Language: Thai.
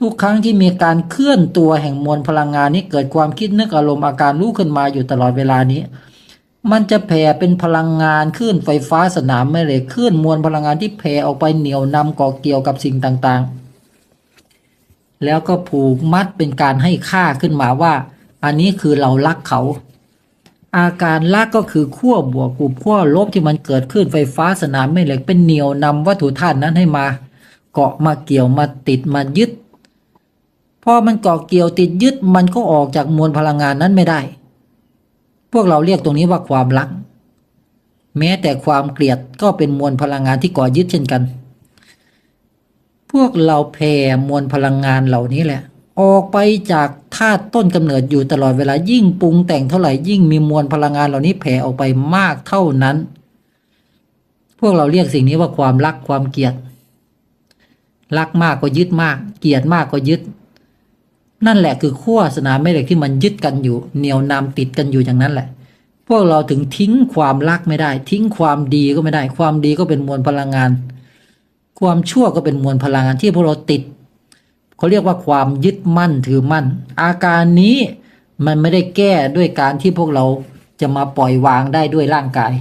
ทุกครั้งที่มีการเคลื่อนตัวแห่งมวลพลังงานนี้เกิดความคิดนึกอารมณ์อาการรู้ขึ้นมาอยู่ตลอดเวลานี้ มันจะแผ่เป็นพลังงานคลื่นไฟฟ้าสนามแม่เหล็กคลื่นมวลพลังงานที่แผ่ออกไปเหนี่ยวนำก่อเกี่ยวกับสิ่งต่างๆ แล้วก็ผูกมัดเป็นการให้ค่าขึ้นมาว่า อันนี้คือเรารักเขา อาการรักก็คือขั้วบวกกับขั้วลบที่มันเกิดขึ้นไฟฟ้าสนามแม่เหล็กเป็นเหนี่ยวนำวัตถุธาตุนั้นให้มา เกาะมาเกี่ยวมาติดมายึด พอมันเกาะเกี่ยวติดยึดมันก็ออกจากมวลพลังงานนั้นไม่ได้ พวกเราเรียกตรงนี้ว่าความรัก แม้แต่ความเกลียดก็เป็นมวลพลังงานที่ก่อยึดเช่นกัน พวกเราแผ่มวลพลังงานเหล่านี้แหละ ออกไปจากธาตุต้นกำเนิดอยู่ตลอดเวลายิ่งปรุงแต่งเท่าไหร่ยิ่งมีมวลพลังงานเหล่านี้แผ่ออกไปมากเท่านั้น พวกเราเรียกสิ่งนี้ว่าความรักความเกลียดรักมากก็ยึดมาก เกลียดมากก็ยึด นั่นแหละคือขั้วสนามแม่เหล็กที่มันยึดกันอยู่ เหนียวนำติดกันอยู่อย่างนั้นแหละ พวกเราถึงทิ้งความรักไม่ได้ ทิ้งความดีก็ไม่ได้ ความดีก็เป็นมวลพลังงาน ความชั่วก็เป็นมวลพลังงานที่พวกเราติดเขาเรียกว่าความยึดมั่นถือมั่น อาการนี้มันไม่ได้แก้ด้วยการที่พวกเราจะมาปล่อยวางได้ด้วยร่างกาย